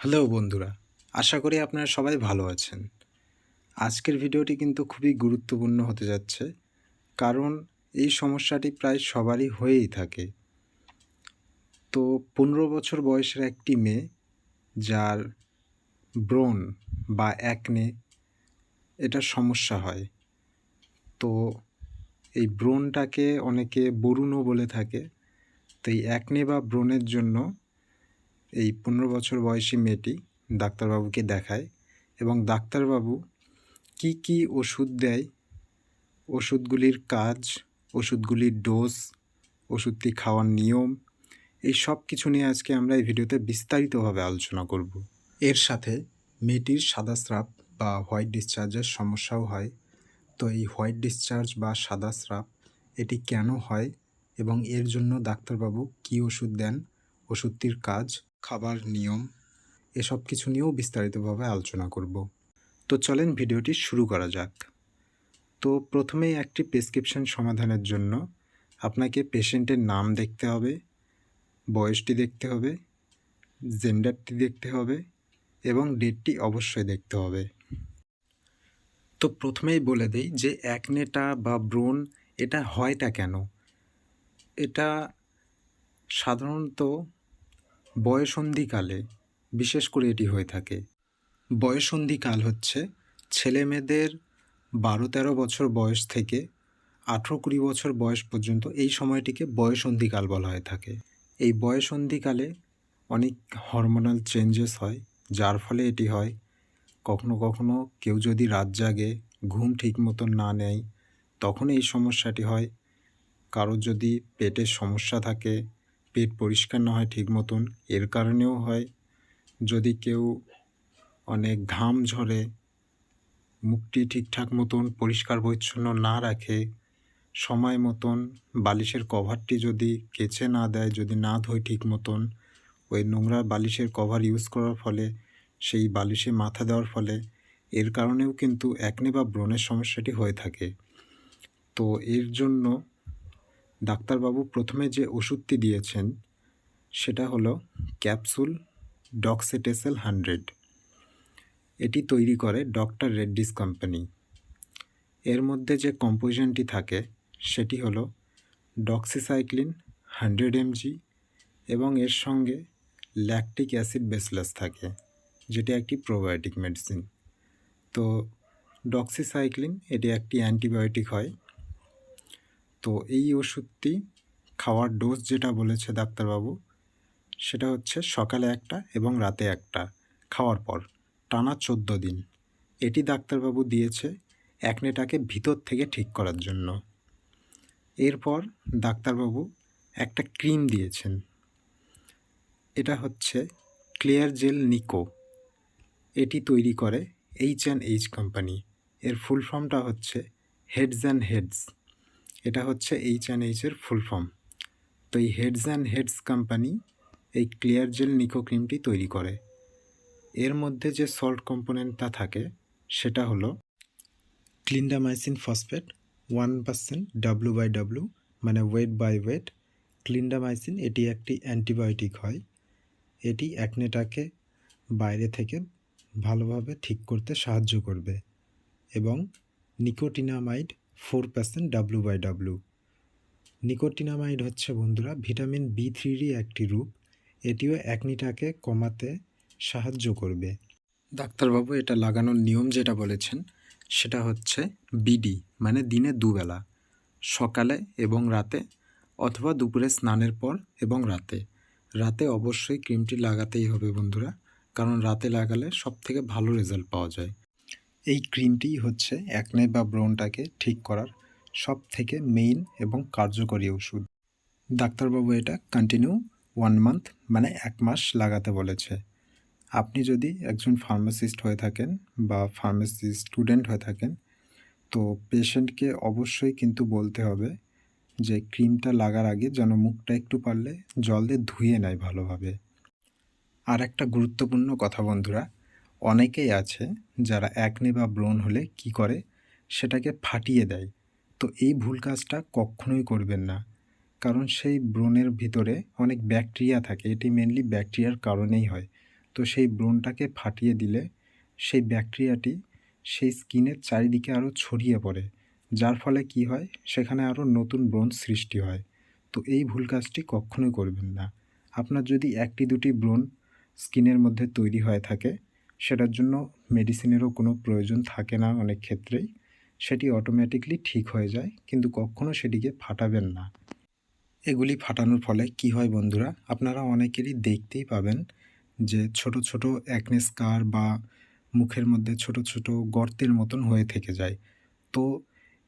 Hello বন্ধুরা, আশা করি আপনারা সবাই ভালো আছেন। আজকের ভিডিওটি কিন্তু খুবই গুরুত্বপূর্ণ হতে যাচ্ছে, কারণ এই সমস্যাটি প্রায় সবারই হয়েই থাকে। তো পনেরো বছর বয়সের একটি মেয়ে, যার ব্রণ বা অ্যাকনে এটা সমস্যা হয়। তো এই ব্রণটাকে অনেকে বরুণও বলে থাকে। তো এই অ্যাকনে বা ব্রণের জন্য এই পনেরো বছর বয়সী মেয়েটি ডাক্তারবাবুকে দেখায় এবং ডাক্তারবাবু কি কি ওষুধ দেয়? ওষুধগুলির কাজ, ওষুধগুলির ডোজ, ওষুধটি খাওয়ার নিয়ম, এই সব কিছু নিয়ে আজকে আমরা এই ভিডিওতে বিস্তারিতভাবে আলোচনা করব। এর সাথে মেয়েটির সাদা স্রাব বা হোয়াইট ডিসচার্জের সমস্যাও হয়। তো এই হোয়াইট ডিসচার্জ বা সাদা স্রাব, এটি কেন হয় এবং এর জন্য ডাক্তারবাবু কী ওষুধ দেন? ওষুধটির কাজ, খাবার নিয়ম, এসব কিছু নিয়েও বিস্তারিতভাবে আলোচনা করব। তো চলেন ভিডিওটি শুরু করা যাক। তো প্রথমেই একটি প্রেসক্রিপশন সমাধানের জন্য আপনাকে পেশেন্টের নাম দেখতে হবে, বয়সটি দেখতে হবে, জেন্ডারটি দেখতে হবে এবং ডেটটি অবশ্যই দেখতে হবে। তো প্রথমেই বলে দেই যে অ্যাকনেটা বা ব্রণ এটা হয়টা কেন? এটা সাধারণত বয়সন্ধিকালে, বিশেষ করে এটি হয়ে থাকে। বয়সন্ধিকাল হচ্ছে ছেলে মেয়েদের বারো তেরো বছর বয়স থেকে আঠেরো কুড়ি বছর বয়স পর্যন্ত এই সময়টিকে বয়সন্ধিকাল বলা হয়ে থাকে। এই বয়সন্ধিকালে অনেক হরমোনাল চেঞ্জেস হয়, যার ফলে এটি হয় কখনো কখনো কেউ যদি রাত জাগে, ঘুম ঠিক মতন না নেয়, তখন এই সমস্যাটি হয়। কারোর যদি পেটের সমস্যা থাকে পেট পরিষ্কার না হয় ঠিক মতন, এর কারণেও হয়। যদি কেউ অনেক ঘাম ঝরে, মুখটি ঠিকঠাক মতন পরিষ্কার পরিচ্ছন্ন না রাখে, সময় মতন বালিশের কভারটি যদি কেচে না দেয়, যদি না ধোয় ঠিক মতন, ওই নোংরা বালিশের কভার ইউজ করার ফলে, সেই বালিশে মাথা দেওয়ার ফলে, এর কারণেও কিন্তু একনে বা ব্রণের সমস্যাটি হয়ে থাকে। তো এর জন্য ডাক্তারবাবু প্রথমে যে ওষুধটি দিয়েছেন, সেটা হলো ক্যাপসুল ডক্সেটেসেল হান্ড্রেড। এটি তৈরি করে ডক্টর রেড্ডিস কোম্পানি। এর মধ্যে যে কম্পোজিশনটি থাকে, সেটি হলো ডক্সিসাইক্লিন হান্ড্রেড এমজি এবং এর সঙ্গে ল্যাকটিক অ্যাসিড বেসলাস থাকে, যেটি একটি প্রোবায়োটিক মেডিসিন। তো, ডক্সিসাইক্লিন এটি একটি অ্যান্টিবায়োটিক হয় তো এই ওষুধটি খাওয়ার ডোজ যেটা বলেছে ডাক্তারবাবু, সেটা হচ্ছে সকালে একটা এবং রাতে একটা খাওয়ার পর, টানা চোদ্দ দিন। এটি ডাক্তারবাবু দিয়েছে অ্যাকনেটাকে ভিতর থেকে ঠিক করার জন্য। এরপর ডাক্তারবাবু একটা ক্রিম দিয়েছেন। এটা হচ্ছে ক্লিয়ার জেল নিকো এটি তৈরি করে এইচ অ্যান্ড এইচ কোম্পানি এর ফুল ফর্মটা হচ্ছে হেডস অ্যান্ড হেডস এটা হচ্ছে এইচ অ্যান্ড এইচের ফুল ফর্ম তো এই হেডস অ্যান্ড হেডস কোম্পানি এই ক্লিয়ার জেল নিকো ক্রিমটি তৈরি করে। এর মধ্যে যে সল্ট কম্পোনেন্টটা থাকে, সেটা হলো clindamycin phosphate one percent W by W মানে ওয়েট বাই ওয়েট ক্লিন্ডামাইসিন এটি একটি অ্যান্টিবায়োটিক হয়। এটি অ্যাকনেটাকে বাইরে থেকে ভালোভাবে ঠিক করতে সাহায্য করবে। এবং nicotinamide four percent W by W nicotinamide হচ্ছে বন্ধুরা ভিটামিন বি থ্রিরই একটি রূপ। এটিও অ্যাকনিটাকে কমাতে সাহায্য করবে। ডাক্তারবাবু, এটা লাগানোর নিয়ম যেটা বলেছেন, সেটা হচ্ছে বিডি মানে দিনে দুবেলা, সকালে এবং রাতে, অথবা দুপুরে স্নানের পর এবং রাতে। রাতে অবশ্যই ক্রিমটি লাগাতেই হবে বন্ধুরা, কারণ রাতে লাগালে সব থেকে ভালো রেজাল্ট পাওয়া যায়। এই ক্রিমটি হচ্ছে অ্যাকনে বা ব্রণটাকে ঠিক করার সব থেকে মেইন এবং কার্যকরী ওষুধ। ডাক্তারবাবু এটা কন্টিনিউ ওয়ান মান্থ মানে এক মাস লাগাতে বলেছে। আপনি যদি একজন ফার্মাসিস্ট হয়ে থাকেন বা ফার্মেসি স্টুডেন্ট হয়ে থাকেন, তো পেশেন্টকে অবশ্যই কিন্তু বলতে হবে যে ক্রিমটা লাগার আগে যেন মুখটা একটু পারলে জল দিয়ে ধুয়ে নেয় ভালোভাবে। আর একটা গুরুত্বপূর্ণ কথা বন্ধুরা অনেকেই আছে যারা একনে বা ব্রণ হলে কি করে? সেটাকে ফাটিয়ে দেয়। তো এই ভুল কাজটা কখনোই করবেন না। কারণ সেই ব্রণের ভিতরে অনেক ব্যাকটেরিয়া থাকে। এটি মেনলি ব্যাকটেরিয়ার কারণেই হয়। তো তো সেই ব্রণটাকে ফাটিয়ে দিলে সেই ব্যাকটেরিয়াটি সেই স্কিনের চারিদিকে আরও ছড়িয়ে পড়ে। যার ফলে কি হয়? সেখানে আরও নতুন ব্রণ সৃষ্টি হয়। তো এই ভুল কাজটি কখনোই করবেন না। আপনার যদি একটি দুটি ব্রণ স্কিনের মধ্যে তৈরি হয়ে থাকে সেটার জন্য মেডিসিনেরও কোনো প্রয়োজন থাকে না অনেক ক্ষেত্রেই। সেটি অটোমেটিকলি ঠিক হয়ে যায়, কিন্তু কখনও সেটিকে ফাটাবেন না। এগুলি ফাটানোর ফলে কি হয় বন্ধুরা, আপনারা অনেকেরই দেখতেই পাবেন যে ছোট ছোট অ্যাকনে স্কার বা মুখের মধ্যে ছোট ছোট গর্তের মতন হয়ে থেকে যায়। তো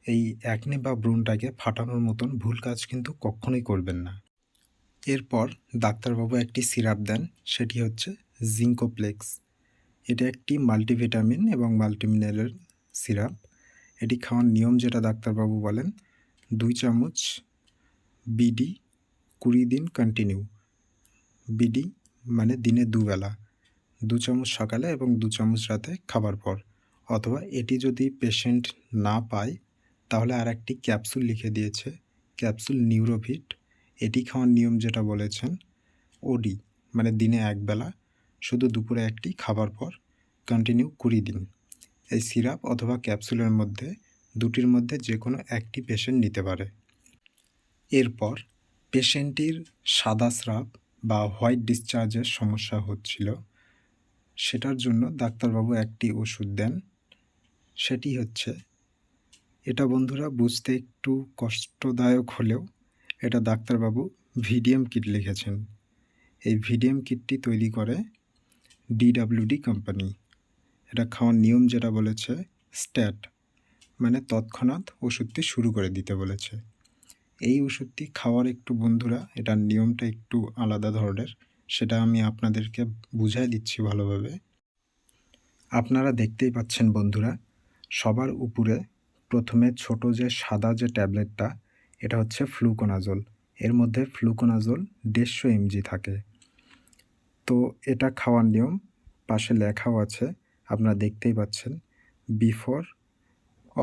এই অ্যাকনে বা ব্রণটাকে ফাটানোর মতন ভুল কাজ কিন্তু কখনোই করবেন না। এরপর ডাক্তারবাবু একটি সিরাপ দেন, সেটি হচ্ছে জিঙ্কোপ্লেক্স এটা একটি মাল্টিভিটামিন এবং মাল্টিমিনারেল সিরাপ। এটি খাওয়ার নিয়ম যেটা ডাক্তারবাবু বলেন, দুই চামচ বিডি কুড়ি দিন কন্টিনিউ বিডি মানে দিনে দুবেলা, দু চামচ সকালে এবং দু চামচ রাতে খাবার পর। অথবা এটি যদি পেশেন্ট না পায়, তাহলে আর একটি ক্যাপসুল লিখে দিয়েছে ক্যাপসুল নিউরোভিট এটি খাওয়ার নিয়ম যেটা বলেছেন ওডি মানে দিনে একবেলা শুধু দুপুরে একটি খাবার পর কন্টিনিউ কুড়ি দিন। এই সিরাপ অথবা ক্যাপসুলের মধ্যে, দুটির মধ্যে যে কোনো একটি পেশেন্ট নিতে পারে। এরপর পেশেন্টটির সাদা স্রাব বা হোয়াইট ডিসচার্জের সমস্যা হচ্ছিল। সেটার জন্য ডাক্তারবাবু একটি ওষুধ দেন। সেটি হচ্ছে, এটা বন্ধুরা বুঝতে একটু কষ্টদায়ক হলেও এটা ডাক্তারবাবু ভিডিএম কিট লিখেছেন। এই ভিডিএম কিটটি তৈরি করে ডিডাব্লিউডি কোম্পানি এটা খাওয়ার নিয়ম যেটা বলেছে স্ট্যাট মানে তৎক্ষণাৎ ওষুধটি শুরু করে দিতে বলেছে। এই ওষুধটি খাওয়ার একটু বন্ধুরা, এটার নিয়মটা একটু আলাদা ধরনের, সেটা আমি আপনাদেরকে বুঝাই দিচ্ছি ভালোভাবে। আপনারা দেখতেই পাচ্ছেন বন্ধুরা, সবার উপরে প্রথমে ছোট যে সাদা যে ট্যাবলেটটা, এটা হচ্ছে ফ্লুকোনাজল। এর মধ্যে ফ্লুকোনাজল দেড়শো এমজি থাকে। তো এটা খাওয়ার নিয়ম। পাশে লেখাও আছে, আপনারা দেখতেই পাচ্ছেন। Before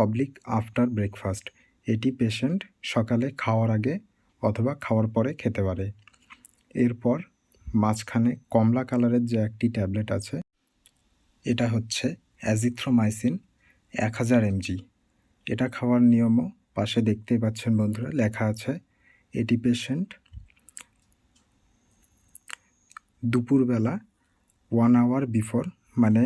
oblique after breakfast. এটি পেশেন্ট সকালে খাওয়ার আগে অথবা খাওয়ার পরে খেতে পারে। এরপর মাঝখানে কমলা কালারের যে একটি ট্যাবলেট আছে, এটা হচ্ছে অ্যাজিথ্রোমাইসিন এক হাজার এমজি। এটা খাওয়ার নিয়মও পাশে দেখতেই পাচ্ছেন বন্ধুরা, লেখা আছে। এটি পেশেন্ট দুপুরবেলা ওয়ান আওয়ার বিফোর মানে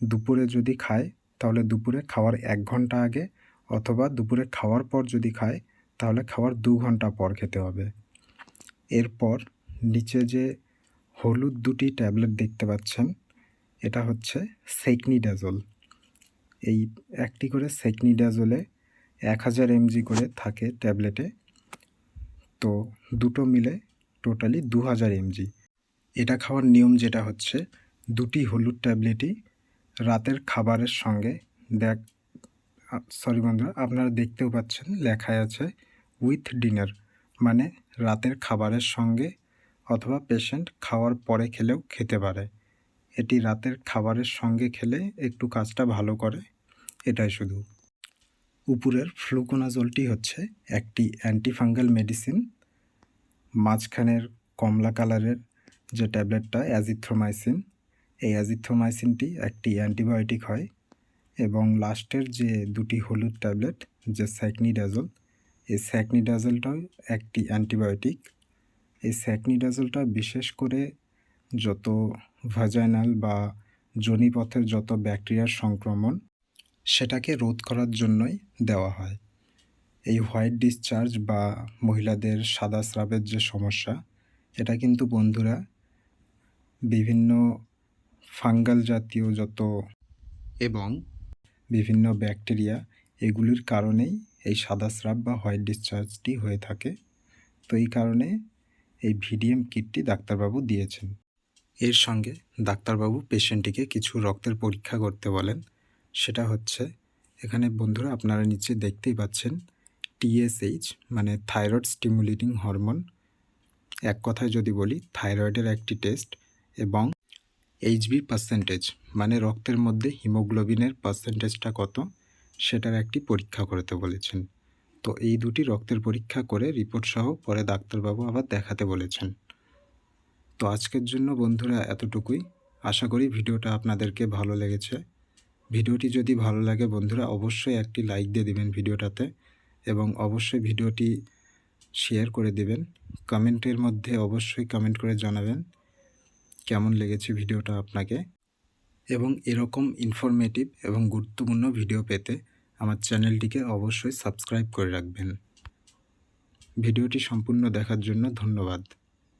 দুপুরে যদি খায়, তাহলে দুপুরে খাওয়ার এক ঘণ্টা আগে অথবা দুপুরে খাওয়ার পর যদি খায়, তাহলে খাওয়ার দু ঘণ্টা পর খেতে হবে। এরপর নিচে যে হলুদ দুটি ট্যাবলেট দেখতে পাচ্ছেন, এটা হচ্ছে সেকনিডাজল। এই একটি করে সেকনিডাজলে এক হাজার এমজি করে থাকে ট্যাবলেটে, তো দুটো মিলে টোটালি দু হাজার এমজি। এটা খাওয়ার নিয়ম যেটা হচ্ছে, দুটি হলুদ ট্যাবলেটই রাতের খাবারের সঙ্গে দেখ সরি বন্ধুরা, আপনারা দেখতেও পাচ্ছেন লেখায় আছে উইথ ডিনার মানে রাতের খাবারের সঙ্গে অথবা পেশেন্ট খাওয়ার পরে খেলেও খেতে পারে। এটি রাতের খাবারের সঙ্গে খেলে একটু কাজটা ভালো করে, এটাই শুধু। উপরের ফ্লুকোনাজলটি হচ্ছে একটি অ্যান্টিফাঙ্গাল মেডিসিন মাঝখানের কমলা কালারের যে ট্যাবলেটটা অ্যাজিথ্রোমাইসিন, এই অ্যাজিথ্রোমাইসিনটি একটি অ্যান্টিবায়োটিক হয় এবং লাস্টের যে দুটি হলুদ ট্যাবলেট, যে স্যাকনিডাজল, এই স্যাকনিডাজলটাও একটি অ্যান্টিবায়োটিক। এই স্যাকনিডাজলটা বিশেষ করে যত ভাজাইনাল বা জনিপথের যত ব্যাকটেরিয়ার সংক্রমণ, সেটাকে রোধ করার জন্যই দেওয়া হয়। এই হোয়াইট ডিসচার্জ বা মহিলাদের সাদা স্রাবের যে সমস্যা, এটা কিন্তু বন্ধুরা বিভিন্ন ফাঙ্গাল জাতীয় যত এবং বিভিন্ন ব্যাকটেরিয়া এগুলির কারণেই এই সাদা স্রাব বা হোয়াইট ডিসচার্জটি হয়ে থাকে। তো এই কারণে এই ভিডিএম কিটটি ডাক্তারবাবু দিয়েছেন। এর সঙ্গে ডাক্তারবাবু পেশেন্টটিকে কিছু রক্তের পরীক্ষা করতে বলেন। সেটা হচ্ছে এখানে বন্ধুরা আপনারা নিচে দেখতেই পাচ্ছেন টিএসএইচ মানে থাইরয়েড স্টিমুলেটিং হরমোন। এক কথায় যদি বলি থাইরয়েডের একটি টেস্ট এবং এইচবি পার্সেন্টেজ মানে রক্তের মধ্যে হিমোগ্লোবিনের পার্সেন্টেজটা কত, সেটার একটি পরীক্ষা করতে বলেছেন। তো এই দুটি রক্তের পরীক্ষা করে রিপোর্ট সহ পরে ডাক্তারবাবু আবার দেখাতে বলেছেন। তো আজকের জন্য বন্ধুরা এতটুকুই। আশা করি ভিডিওটা আপনাদেরকে ভালো লেগেছে। ভিডিওটি যদি ভালো লাগে বন্ধুরা, অবশ্যই একটি লাইক দিয়ে দিবেন ভিডিওটাতে এবং অবশ্যই ভিডিওটি শেয়ার করে দেবেন। কমেন্টের মধ্যে অবশ্যই কমেন্ট করে জানাবেন। কেমন লেগেছে ভিডিওটা আপনাকে? এবং এরকম ইনফরমেটিভ এবং গুরুত্বপূর্ণ ভিডিও পেতে আমার চ্যানেলটিকে অবশ্যই সাবস্ক্রাইব করে রাখবেন। ভিডিওটি সম্পূর্ণ দেখার জন্য ধন্যবাদ।